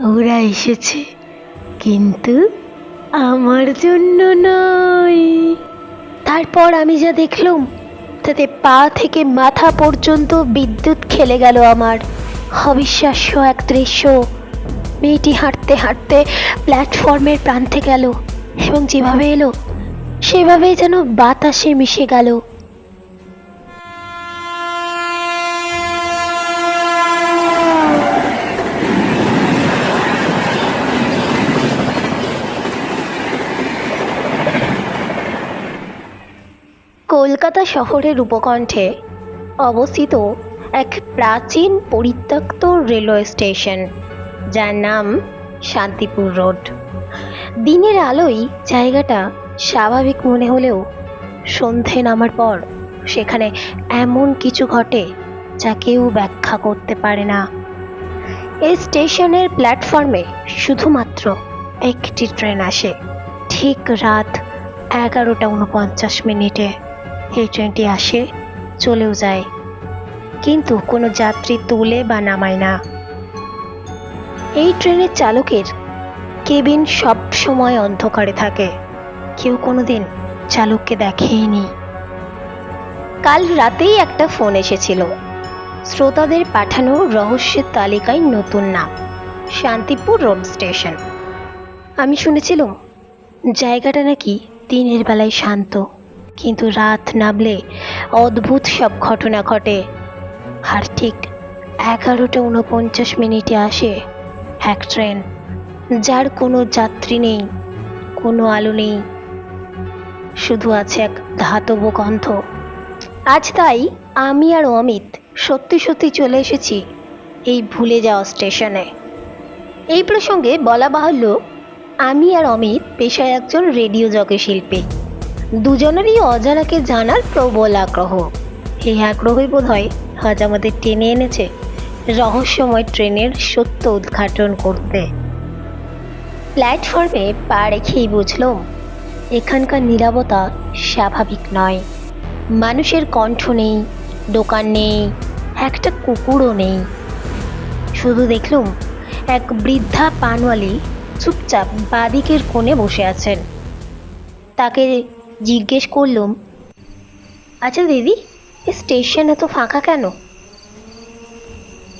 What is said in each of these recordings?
ওরা এসেছে, কিন্তু আমার জন্য নয়। তারপর আমি যা দেখলুম, তাতে পা থেকে মাথা পর্যন্ত বিদ্যুৎ খেলে গেল আমার। অবিশ্বাস্য এক দৃশ্য। মেয়েটি হাঁটতে হাঁটতে প্ল্যাটফর্মের প্রান্তে গেল, এবং যেভাবে এলো, সেভাবেই যেন বাতাসে মিশে গেল। কলকাতা শহরের উপকণ্ঠে অবস্থিত এক প্রাচীন পরিত্যক্ত রেলওয়ে স্টেশন, যার নাম শান্তিপুর রোড। দিনের আলোয় জায়গাটা স্বাভাবিক মনে হলেও সন্ধে নামার পর সেখানে এমন কিছু ঘটে যা কেউ ব্যাখ্যা করতে পারে না। এই স্টেশনের প্ল্যাটফর্মে শুধুমাত্র একটি ট্রেন আসে, ঠিক রাত এগারোটা উনপঞ্চাশ মিনিটে। এই ট্রেনটি আসে, চলেও যায়। কিন্তু কোনো যাত্রী তোলে বা নামায় না। এই ট্রেনের চালকের কেবিন সব সময় অন্ধকারে থাকে। কেউ কোনোদিন চালককে দেখেইনি। কাল রাতেই একটা ফোন এসেছিল। শ্রোতাদের পাঠানো রহস্যের তালিকায় নতুন নাম, শান্তিপুর রোড স্টেশন। আমি শুনেছিলাম, জায়গাটা নাকি দিনের বেলায় শান্ত। কিন্তু রাত নামলে অদ্ভুত সব ঘটনা ঘটে। আর ঠিক এগারোটা উনপঞ্চাশ মিনিটে আসে এক ট্রেন, যার কোনো যাত্রী নেই, কোনো আলো নেই। শুধু আছে এক ধাতব গন্ধ। আজ তাই আমি আর অমিত সত্যি সত্যি চলে এসেছি এই ভুলে যাওয়া স্টেশনে। এই প্রসঙ্গে বলা বাহুল্য, আমি আর অমিত পেশায় একজন রেডিও জগে শিল্পী দুজনেরই অজানাকে জানার প্রবল আগ্রহ। এই আগ্রহই বোধ হয় আজ আমাদের টেনে এনেছে রহস্যময় ট্রেনের সত্য উদ্ঘাটন করতে। প্ল্যাটফর্মে পা রেখেই বুঝলাম, এখানকার নীরবতা স্বাভাবিক নয়। মানুষের কণ্ঠ নেই, দোকান নেই, একটা কুকুরও নেই। শুধু দেখলুম এক বৃদ্ধা পানওয়ালি চুপচাপ বাদিকের কোণে বসে আছেন। তাকে জিজ্ঞেস করলুম আচ্ছা দিদি স্টেশন এত ফাঁকা কেন?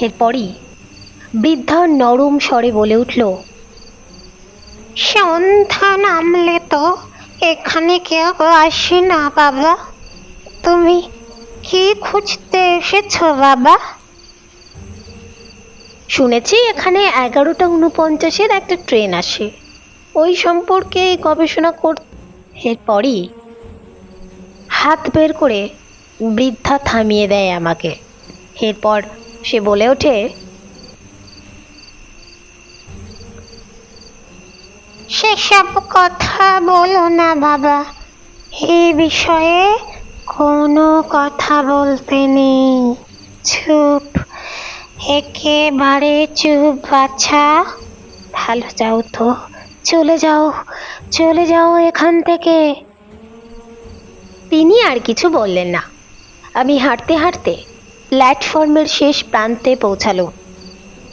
এরপরই বৃদ্ধা নরম স্বরে বলে উঠল সন্ধ্যা নামলে তো এখানে কেউ আসে না বাবা। তুমি কি খুঁজতে এসেছ বাবা? শুনেছি এখানে এগারোটা উনপঞ্চাশের একটা ট্রেন আসে। ওই সম্পর্কে গবেষণা কর এরপরই হাত বের করে বৃদ্ধা থামিয়ে দেয় আমাকে। এরপর সে বলে ওঠে, সেসব কথা বলো না বাবা। এই বিষয়ে কোনো কথা বলতে নেই। চুপ, একেবারে চুপ, বাচ্চা। ভালো যাও তো, চলে যাও। চলে যাও এখান থেকে। তিনি আর কিছু বললেন না। আমি হাঁটতে হাঁটতে প্ল্যাটফর্মের শেষ প্রান্তে পৌঁছালো।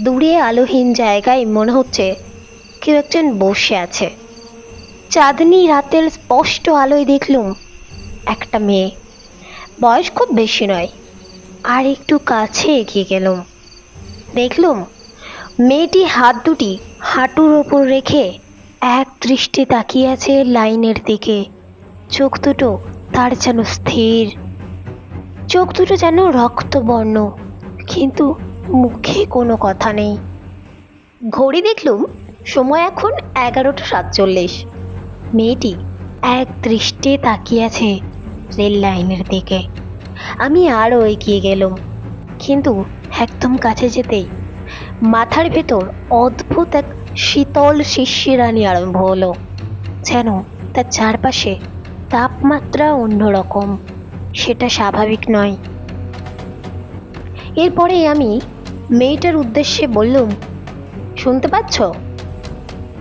দূরে আলোহীন জায়গায় মনে হচ্ছে কেউ একজন বসে আছে। চাঁদনি রাতের স্পষ্ট আলোয় দেখলুম একটা মেয়ে। বয়স খুব বেশি নয়, আর একটু কাছে এগিয়ে গেলুম। দেখলুম মেয়েটি হাত দুটি হাঁটুর ওপর রেখে এক দৃষ্টি তাকিয়ে আছে লাইনের দিকে। চোখ দুটো তার যেন স্থির। চোখ দুটো যেন রক্তবর্ণ, কিন্তু মুখে কোনো কথা নেই। ঘড়ি দেখলুম সময় এখন এগারোটা সাতচল্লিশ। মেয়েটি এক দৃষ্টে তাকিয়ে আছে রেল লাইনের দিকে। আমি আরও এগিয়ে গেলাম, কিন্তু একদম কাছে যেতেই মাথার ভেতর অদ্ভুত এক শীতল শিশিরানি আরম্ভ হলো। যেন তার চারপাশে তাপমাত্রা অন্যরকম, সেটা স্বাভাবিক নয়। এরপরে আমি মেয়েটার উদ্দেশ্যে বললুম, শুনতে পাচ্ছ?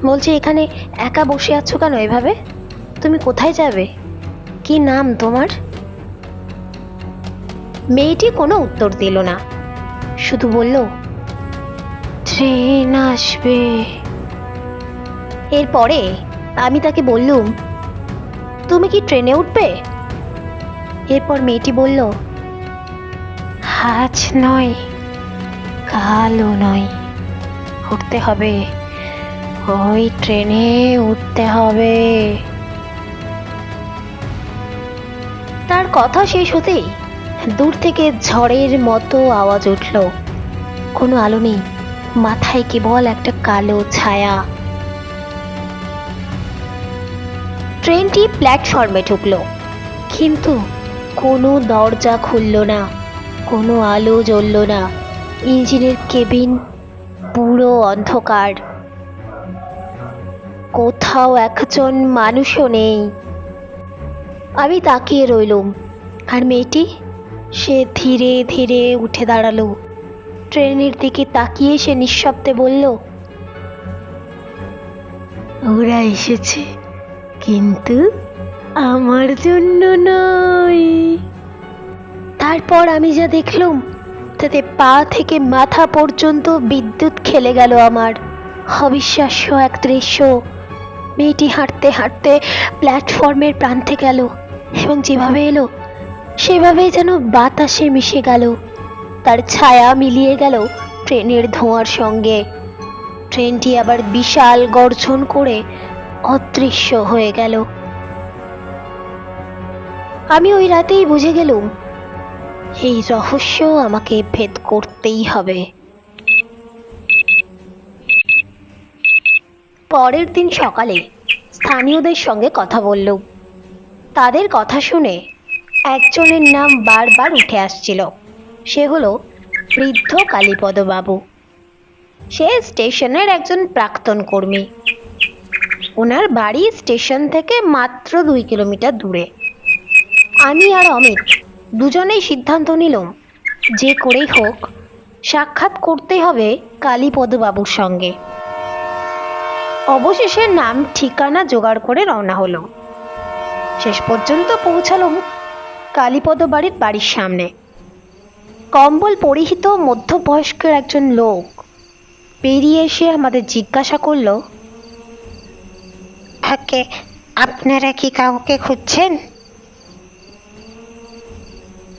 বলছি, এখানে একা বসে আছো কেন এভাবে? তুমি কোথায় যাবে? কি নাম তোমার? মেয়েটি কোনো উত্তর দিল না, শুধু বলল, ট্রেন আসবে। এরপরে আমি তাকে বললুম, তুমি কি ট্রেনে উঠবে? এরপর মেয়েটি বলল, আজ নয়, কালও নয়, উঠতে হবে। ওই ট্রেনে উঠতে হবে। তার কথা শেষ হতেই দূর থেকে ঝড়ের মতো আওয়াজ উঠল। কোনো আলো নেই, মাথায় কেবল একটা কালো ছায়া। ট্রেনটি প্ল্যাটফর্মে ঢুকলো। কিন্তু কোনো দরজা খুলল না, কোনো আলো জ্বলল না। ইঞ্জিনের কেবিন পুরো অন্ধকার। কোথাও একজন মানুষও নেই। আমি তাকিয়ে রইলুম, আর মেয়েটি সে ধীরে ধীরে উঠে দাঁড়াল। ট্রেনের দিকে তাকিয়ে সে নিঃশব্দে বলল, ওরা এসেছে। কিন্তু আমার জন্য নয়। তারপর আমি যা দেখলুম, তাতে পা থেকে মাথা পর্যন্ত বিদ্যুৎ খেলে গেল আমার। অবিশ্বাস্য এক দৃশ্য। মেয়েটি হাঁটতে হাঁটতে প্ল্যাটফর্মের প্রান্তে গেল এবং যেভাবে এলো, সেভাবেই যেন বাতাসে মিশে গেল। তার ছায়া মিলিয়ে গেল ট্রেনের ধোঁয়ার সঙ্গে। ট্রেনটি আবার বিশাল গর্জন করে অদৃশ্য হয়ে গেল। আমি ওই রাতেই বুঝে গেলুম, এই রহস্য আমাকে ভেদ করতেই হবে। পরের দিন সকালে স্থানীয়দের সঙ্গে কথা বলল তাদের কথা শুনে একজনের নাম বারবার উঠে আসছিল। সে হলো বৃদ্ধ কালীপদ বাবু সে স্টেশনের একজন প্রাক্তন কর্মী। ওনার বাড়ি স্টেশন থেকে মাত্র দুই কিলোমিটার দূরে। আমি আর অমিত দুজনেই সিদ্ধান্ত নিলাম যে করেই হোক সাক্ষাৎ করতে হবে কালীপদ বাবুর সঙ্গে। অবশেষে নাম, ঠিকানা জোগাড় করে রওনা হলো শেষ পর্যন্ত পৌঁছালাম কালীপদ বাড়ির বাড়ির সামনে। কম্বল পরিহিত মধ্যবয়স্কের একজন লোক পেরিয়ে এসে আমাদের জিজ্ঞাসা করল ওকে আপনারা কি কাউকে খুঁজছেন?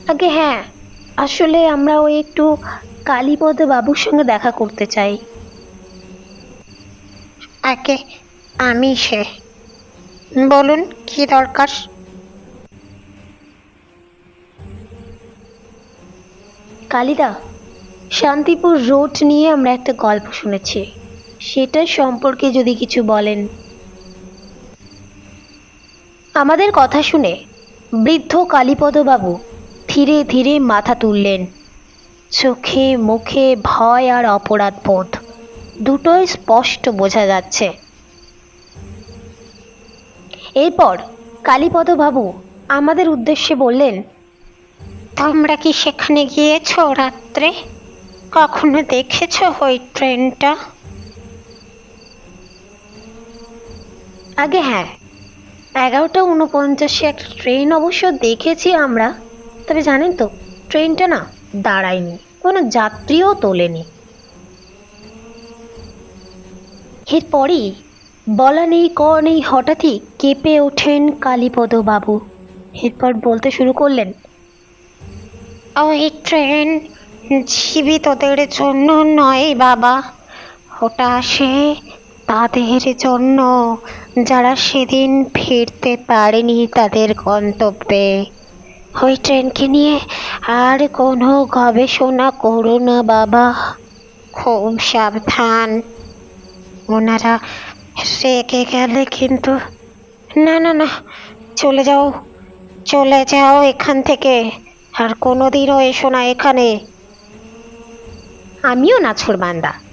আগে হ্যাঁ আসলে আমরা ওই একটু কালীপদ বাবুর সঙ্গে দেখা করতে চাই। আগে আমি সে। বলুন কি দরকার? কালিদা শান্তিপুর রোড নিয়ে আমরা একটা গল্প শুনেছি। সেটা সম্পর্কে যদি কিছু বলেন। আমাদের কথা শুনে বৃদ্ধ কালীপদ বাবু ধীরে ধীরে মাথা তুললেন। চোখে, মুখে ভয় আর অপরাধ বোধ, দুটোই স্পষ্ট বোঝা যাচ্ছে। এরপর কালীপদ বাবু আমাদের উদ্দেশ্যে বললেন, তোমরা কি সেখানে গিয়েছো রাত্রে? কখনো দেখেছ ওই ট্রেনটা? আগে হ্যাঁ এগারোটা উনপঞ্চাশে একটা ট্রেন অবশ্য দেখেছি আমরা। তবে জানেন তো, ট্রেনটা না দাঁড়ায়নি, কোনো যাত্রীও তোলেনি। এরপরই বলা নেই ক নেই, হঠাৎই কেঁপে ওঠেন কালীপদ বাবু এরপর বলতে শুরু করলেন, ওই ট্রেন জীবিতদের জন্য নয় বাবা, ওটা আসে তাদের জন্য যারা সেদিন ফিরতে পারেনি তাদের গন্তব্যে। ওই ট্রেনকে নিয়ে আর কোনো গবেষণা করো না, বাবা। খুব সাবধান। ওনারা রেগে গেলে কিন্তু না না না, চলে যাও চলে যাও এখান থেকে। আর কোনোদিনও এসো না এখানে। আমিও নাছর বান্দা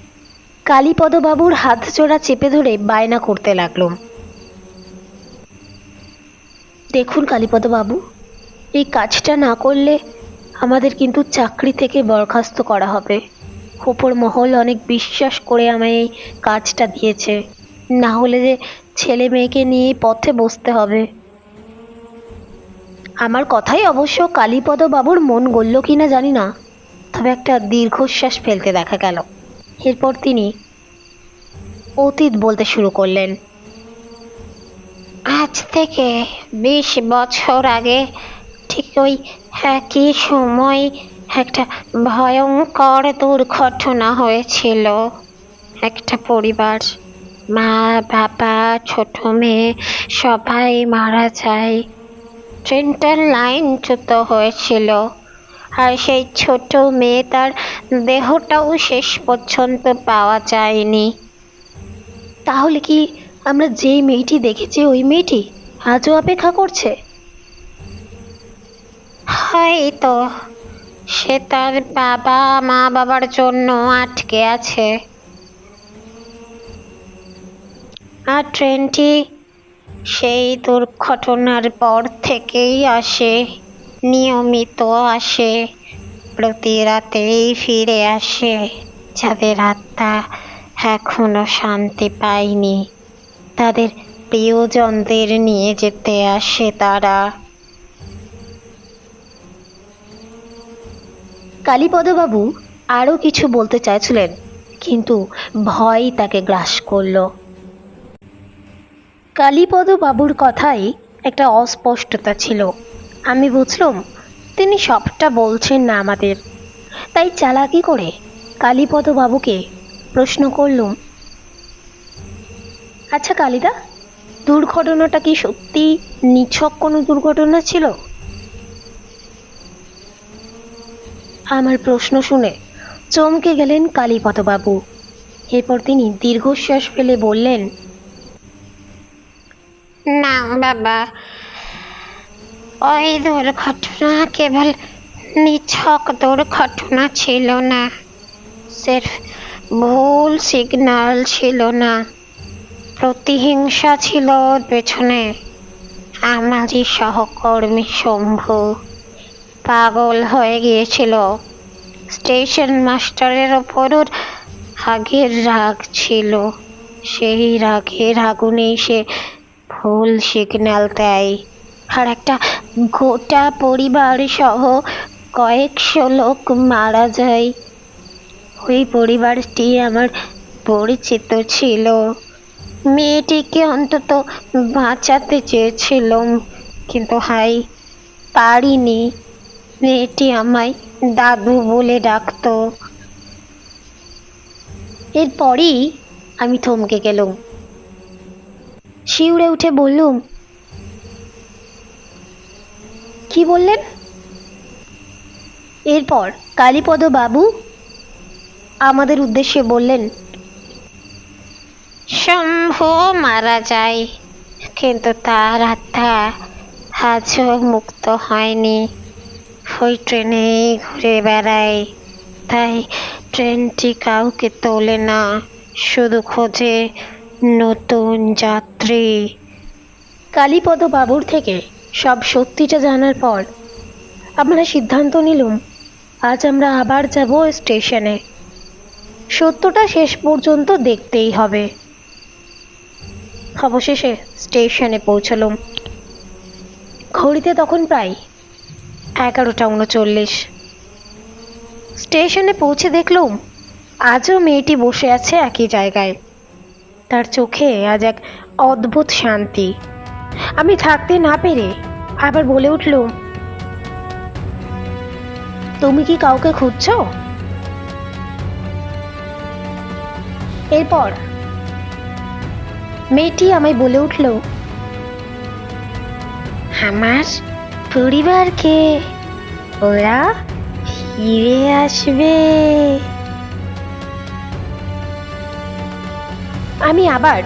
কালীপদ বাবুর হাত জোড়া চেপে ধরে বায়না করতে লাগলাম দেখুন কালীপদবাবু, এই কাজটা না করলে আমাদের কিন্তু চাকরি থেকে বরখাস্ত করা হবে। ওপর মহল অনেক বিশ্বাস করে আমায় এই কাজটা দিয়েছে। না হলে যে ছেলে মেয়েকে নিয়ে পথে বসতে হবে। আমার কথাই অবশ্য কালীপদ বাবুর মন গড়ল কিনা জানি না, তবে একটা দীর্ঘশ্বাস ফেলতে দেখা গেল। এরপর তিনি অতীত বলতে শুরু করলেন। আজ থেকে বিশ বছর আগে ঠিক ওই একই সময় একটা ভয়ঙ্কর দুর্ঘটনা হয়েছিল। একটা পরিবার, মা, বাবা, ছোট মেয়ে, সবাই মারা যায়। ট্রেনটার লাইনচ্যুত হয়েছিল। আর সেই ছোট মেয়ে তার দেহটাও শেষ পর্যন্ত পাওয়া যায়নি। তাহলে কি আমরা যেই মেয়েটি দেখেছি ওই মেয়েটি আজও অপেক্ষা করছে? হয়তো সে তার বাবা, মা বাবার জন্য আটকে আছে। আর ট্রেনটি সেই দুর্ঘটনার পর থেকেই আসে। নিয়মিত আসে প্রতি রাতেই ফিরে আসে। যাদের আত্মা এখনও শান্তি পায়নি, তাদের প্রিয়জনদের নিয়ে যেতে আসে তারা। কালীপদবাবু আরও কিছু বলতে চাইছিলেন, কিন্তু ভয় তাকে গ্রাস করল। কালীপদবাবুর কথাই একটা অস্পষ্টতা ছিল। আমি বুঝলাম, তিনি সবটা বলছেন না আমাদের। তাই চালাকি করে কালীপদবাবুকে প্রশ্ন করলুম আচ্ছা কালিদা, দুর্ঘটনাটা কি সত্যি নিছক কোনো দুর্ঘটনা ছিল? আমার প্রশ্ন শুনে চমকে গেলেন কালীপদবাবু। এরপর তিনি দীর্ঘশ্বাস ফেলে বললেন না বাবা ওই দুর্ঘটনা কেবল নিছক দুর্ঘটনা ছিল না। সির্ফ ভুল সিগন্যাল ছিল না। প্রতিহিংসা ছিল ওর পেছনে। আমারই সহকর্মী শম্ভু পাগল হয়ে গিয়েছিল। স্টেশন মাস্টারের ওপর ওর আগের রাগ ছিল। সেই রাগের আগুনেই সে ভুল সিগন্যাল দেয়। আর একটা গোটা পরিবার সহ কয়েকশো লোক মারা যায়। ওই পরিবারটি আমার পরিচিত ছিল। মেয়েটিকে অন্তত বাঁচাতে চেয়েছিলাম, কিন্তু হাই, পারিনি। মেয়েটি আমায় দাদু বলে ডাকতো। এরপরই আমি থমকে গেলুম। শিউরে উঠে বললুম কি বললেন? এরপর কালীপদ বাবু আমাদের উদ্দেশ্যে বললেন শম্ভু মারা যায় কিন্তু তার আত্মা আজও মুক্ত হয়নি। ওই ট্রেনেই ঘুরে বেড়ায় তাই ট্রেনটি কাউকে তোলে না শুধু খোঁজে নতুন যাত্রী। কালীপদ বাবুর থেকে সব সত্যিটা জানার পর আমরা সিদ্ধান্ত নিলুম, আজ আমরা আবার যাব স্টেশনে। সত্যটা শেষ পর্যন্ত দেখতেই হবে। অবশেষে স্টেশনে পৌঁছলুম। ঘড়িতে তখন প্রায় এগারোটা উনচল্লিশ। স্টেশনে পৌঁছে দেখলুম, আজও মেয়েটি বসে আছে একই জায়গায়। তার চোখে আজ এক অদ্ভুত শান্তি। আমি থাকতে না পেরে আবার বলে উঠলুম তুমি কি কাউকে খুঁজছো? এরপর মেয়েটি আমায় বলে উঠল, আমার পরিবারকে ওরা ফিরে আসবে। আমি আবার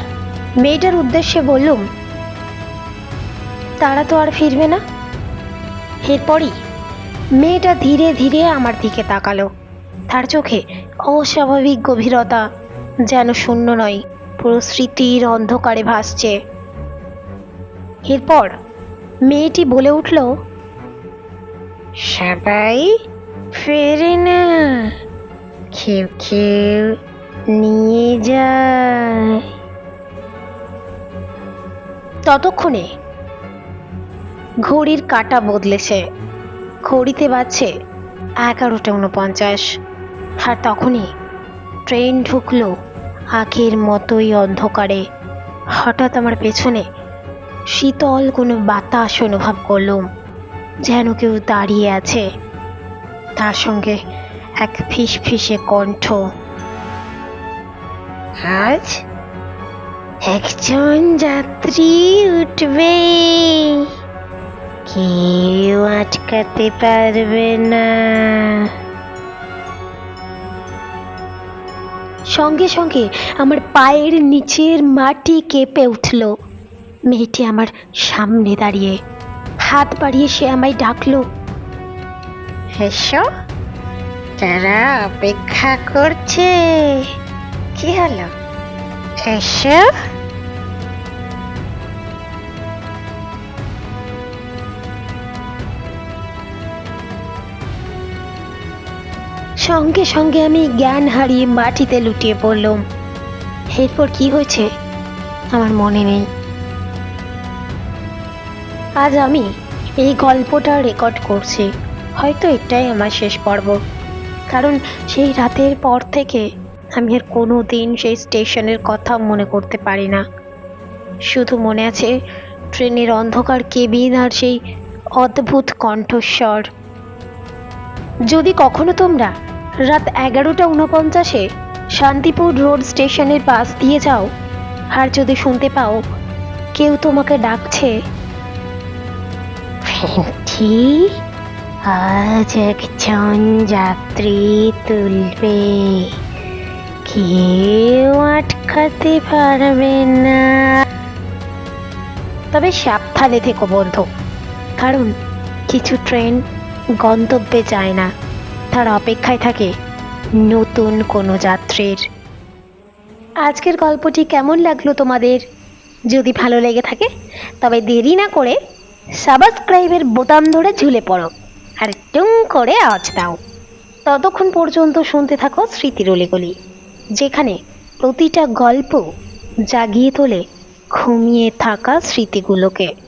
মেয়েটার উদ্দেশ্যে বললুম তারা তো আর ফিরবে না। এরপরই মেয়েটা ধীরে ধীরে আমার দিকে তাকালো। তার চোখে অস্বাভাবিক গভীরতা যেন শূন্য নয়, পুরো স্মৃতির অন্ধকারে ভাসছে। এরপর মেয়েটি বলে উঠল, সবাই ফেরে না। কেউ কেউ নিয়ে যায়। ততক্ষণে ঘড়ির কাঁটা বদলেছে। ঘড়িতে বাজছে এগারোটা উনপঞ্চাশ। আর তখনই ট্রেন ঢুকলো আগের মতোই অন্ধকারে। হঠাৎ আমার পেছনে শীতল কোনো বাতাস অনুভব করলুম, যেন কেউ দাঁড়িয়ে আছে। তার সঙ্গে এক ফিস ফিসে কণ্ঠ। আজ একজন যাত্রী উঠবে। কেউ আটকাতে পারবে না। সঙ্গে সঙ্গে আমার পায়ের নিচের মাটি কেঁপে উঠল। মেয়েটি আমার সামনে দাঁড়িয়ে হাত বাড়িয়ে সে আমায় ডাকলো এসো তারা অপেক্ষা করছে। কি হলো? এসো সঙ্গে সঙ্গে আমি জ্ঞান হারিয়ে মাটিতে লুটিয়ে পড়লাম। এরপর কি হয়েছে? আমার মনে নেই। আজ আমি এই গল্পটা রেকর্ড করছি। হয়তো এটাই আমার শেষ পর্ব। কারণ সেই রাতের পর থেকে আমি আর কোনো দিন সেই স্টেশনের কথা মনে করতে পারি না। শুধু মনে আছে ট্রেনের অন্ধকার কেবিন আর সেই অদ্ভুত কণ্ঠস্বর। যদি কখনো তোমরা রাত এগারোটা উনপঞ্চাশে শান্তিপুর রোড স্টেশনের পাশ দিয়ে যাও। আর যদি শুনতে পাও কেউ তোমাকে ডাকছে। ভেন্টি আজ একজন যাত্রী তুলবে। কেউ আটকাতে পারবে না। তবে সাবধানে থেকো বন্ধু কারণ কিছু ট্রেন গন্তব্যে যায় না। তার অপেক্ষায় থাকে নতুন কোনো যাত্রীর। আজকের গল্পটি কেমন লাগল তোমাদের? যদি ভালো লেগে থাকে, তবে দেরি না করে সাবস্ক্রাইবের বোতাম ধরে ঝুলে পড়ো আর টুং করে আওয়াজ দাও। ততক্ষণ পর্যন্ত শুনতে থাকো স্মৃতির অলিগলি যেখানে প্রতিটা গল্প জাগিয়ে তোলে ঘুমিয়ে থাকা স্মৃতিগুলোকে।